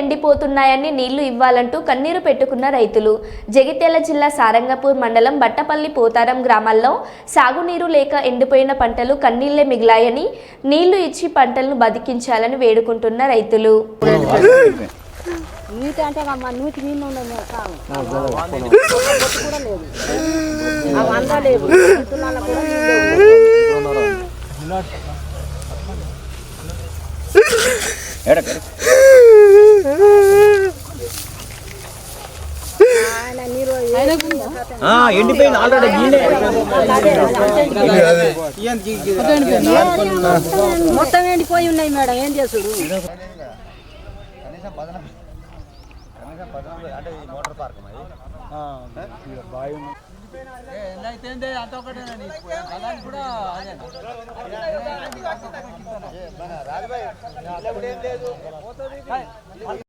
ఎండిపోతున్నాయని నీళ్ళు ఇవ్వాలంటూ కన్నీరు పెట్టుకున్న రైతులు. జగిత్యాల జిల్లా సారంగపూర్ మండలం బట్టపల్లి పోతారం గ్రామాల్లో సాగునీరు లేక ఎండిపోయిన పంటలు కన్నీళ్ళే మిగిలాయని నీళ్ళు ఇచ్చి పంటలను బతికించాలని వేడుకుంటున్న రైతులు. నీటి అంటే అమ్మ నూతి మీద ఉండదు మేము సాగు బొట్టు కూడా లేదు. ఆ వంద లేవు రైతులలో కూడా ఎండిపోయింది ఆల్రెడీ మొత్తం ఎండిపోయి ఉన్నాయి మేడం ఏం చేసుడు